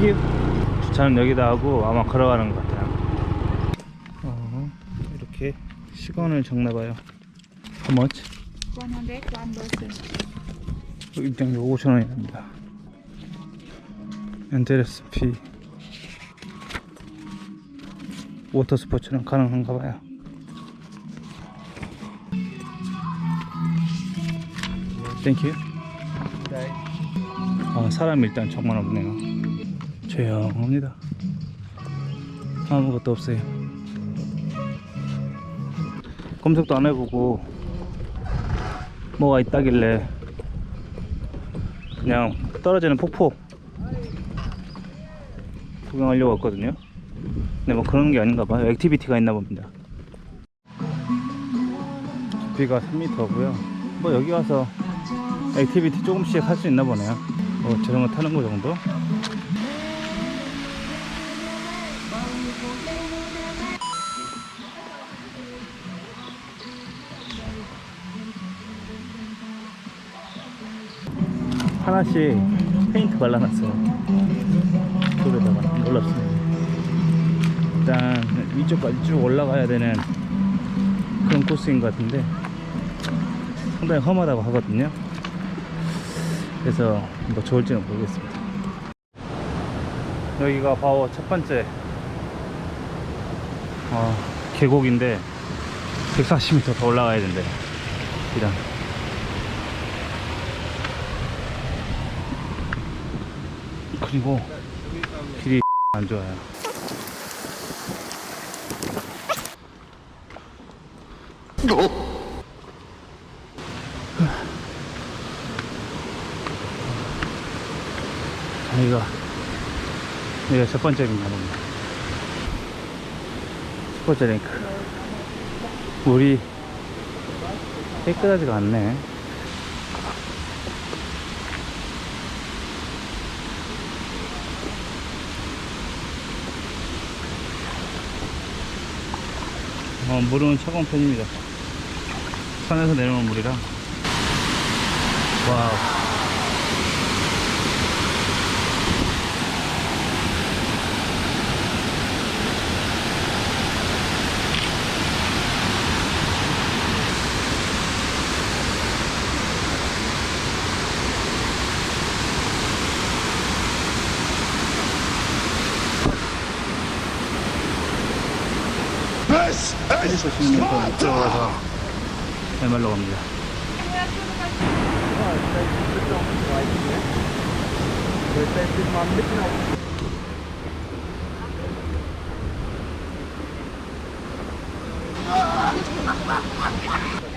튀김 주차는 여기다 하고 아마 걸어가는 것 같아요. 어, 이렇게 시간을 적나봐요. How much? 100 one person. 입장료 5,000원입니다. 엔트레스 피 워터 스포츠는 가능한가 봐요. 땡큐 아, 사람이 일단 정말 없네요 조용합니다. 아무것도 없어요. 검색도 안 해보고 뭐가 있다길래 그냥 떨어지는 폭포 구경하려고 왔거든요. 근데 뭐 그런 게 아닌가 봐요. 액티비티가 있나 봅니다. 높이가 3m고요. 뭐 여기 와서 액티비티 조금씩 할 수 있나 보네요. 뭐 자전거 타는 거 정도 하나씩 페인트 발라놨어요. 돌에다가 놀랍습니다 일단 위쪽까지 쭉 올라가야 되는 그런 코스인 것 같은데 상당히 험하다고 하거든요. 그래서 뭐 좋을지는 모르겠습니다. 여기가 바로 첫 번째 어, 계곡인데 140m 더 올라가야 된대요 일 그리고 길이 안 좋아요. 여기가 여기가 첫 번째 링크입니다. 첫 번째 링크. 물이 깨끗하지가 않네. 어, 물은 차가운 편입니다. 산에서 내려오는 물이라. 와우. 필리포 시민부터 들어가서 해말로 갑니다.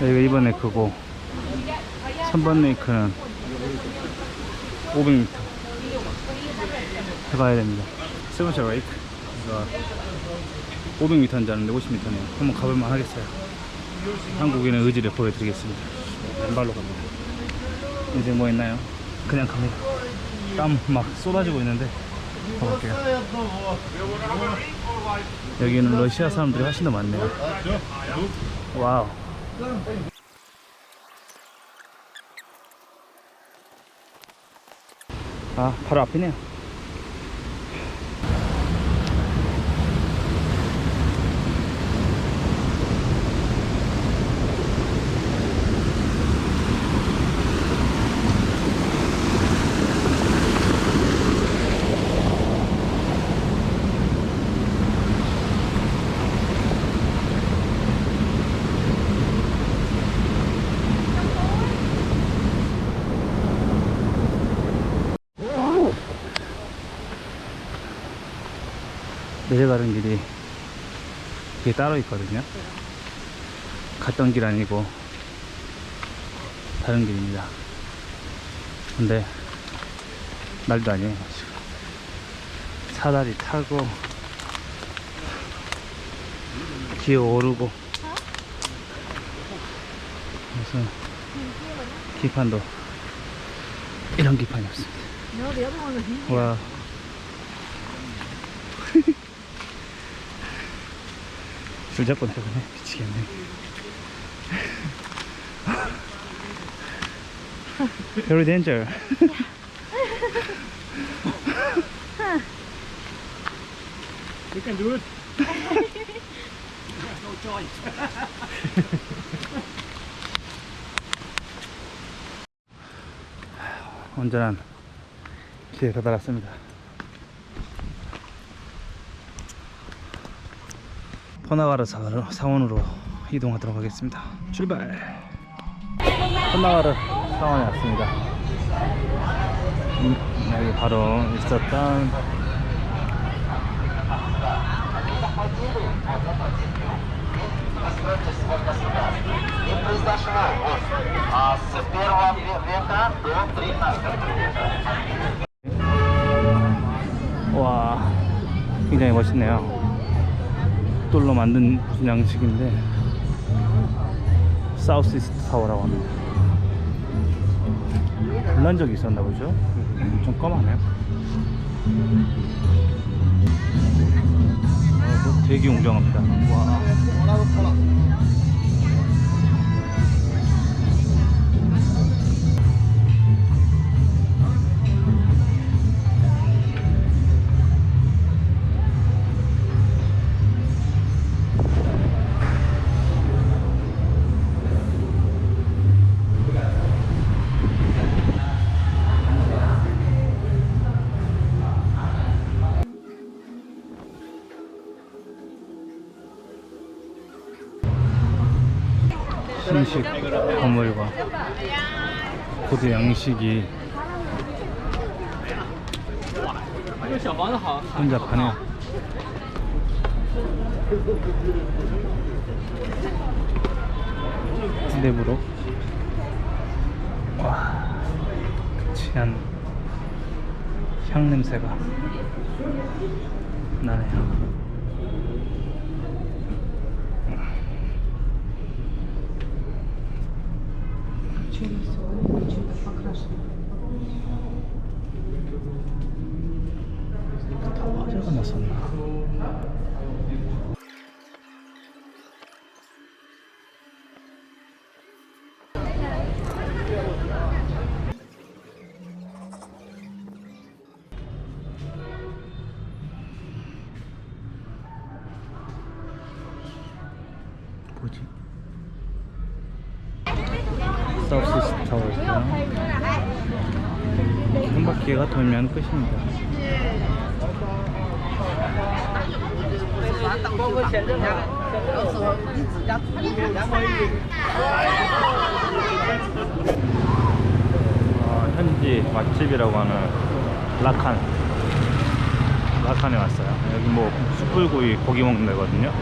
여기가 2번 네크고 3번 네크는 500m 해봐야 됩니다. 세븐샤 레이크 500m인 줄 알았는데 50m네요. 한번 가볼만 하겠어요. 한국인의 의지를 보여드리겠습니다. 왼발로 갑니다. 이제 뭐 있나요? 그냥 갑니다. 땀 막 쏟아지고 있는데 가볼게요. 여기는 러시아 사람들이 훨씬 더 많네요. 와우. 아, 바로 앞이네요. 내려가는 길이 뒤에 따로 있거든요. 갔던 길 아니고 다른 길입니다. 근데 날도 아니에요. 사다리 타고 기어 오르고 무슨 기판도 이런 기판이 없습니다. 와. 줄 잡고 내려가네. 미치겠네. Very danger. You can do it. no choice. 온전한 길에 도달했습니다. 허나가르 상원으로 이동하도록 하겠습니다. 출발! 허나가르 상원에 왔습니다. 음, 여기 바로 있었던 와 굉장히 멋있네요. 돌로 만든 무슨 양식인데 사우스 이스트 타워라고 합니다. 불난 적이 있었나 보죠? 좀 검하네요. 어, 되게 웅장합니다. 와. 고대 양식이 혼잡하네요. 내부로 와 진한 향 냄새가 나네요. 다 뭐지? 서브시스 타워고요. 한 바퀴가 돌면 끝입니다. 어, 현지 맛집이라고 하는 라칸 라칸에 왔어요. 여기 뭐 숯불구이 고기 먹는 데거든요.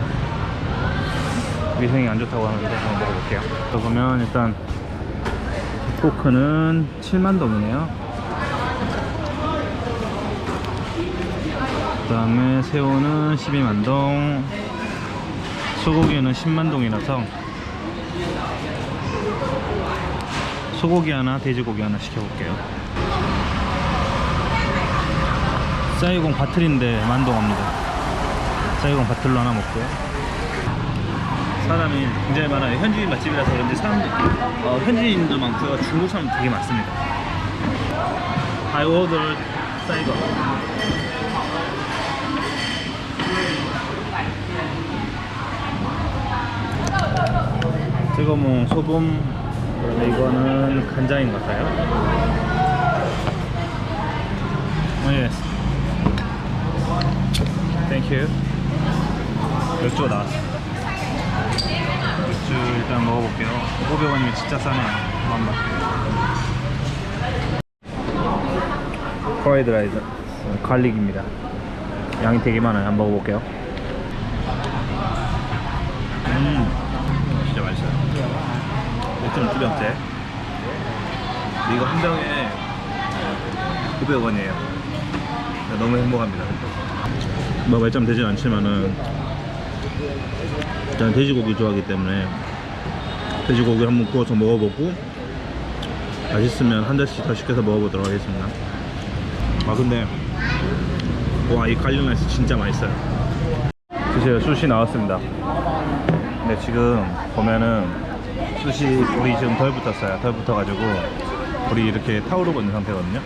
위생이 안 좋다고 하는데 한번 먹어볼게요. 그러면 일단 포크는 7만 동이네요. 다음에 새우는 12만 동, 소고기는 10만 동이라서 소고기 하나, 돼지고기 하나 시켜볼게요. 사이공 바틀인데 만동합니다. 사이공 바틀로 하나 먹고요. 사람이 굉장히 많아요. 현지인 맛집이라서 그런지 사람 어, 현지인도 많고요. 중국 사람 되게 많습니다. I ordered 사이 공. 이거 뭐 소금 그다음에 이거는 간장인 것 같아요. 어, 예스. 땡큐. 맥주가 나왔어. 맥주 일단 먹어볼게요. 500원이면 진짜 싸네요. 한번 프라이드 라이스 갈릭입니다. 양이 되게 많아요. 한번 먹어볼게요. 음. 5.9병째. 이거 한 병에 900원이에요. 너무 행복합니다. 뭐 말점 되진 않지만은 저는 돼지고기 좋아하기 때문에 돼지고기 한번 구워서 먹어보고 맛있으면 한 잔씩 더 시켜서 먹어보도록 하겠습니다. 아 근데 와 이 갈릭 라이스 진짜 맛있어요. 드세요. 수시 나왔습니다. 근데 지금 보면은 숯이 불이 지금 덜 붙었어요. 덜 붙어가지고 불이 이렇게 타오르고 있는 상태거든요.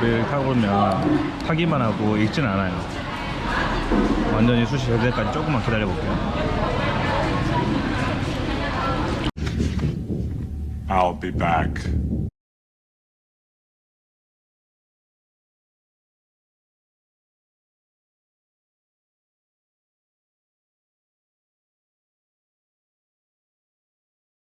불이 타오르면 타기만 하고 익지는 않아요. 완전히 수시 될 때까지 조금만 기다려 볼게요. I'll be back.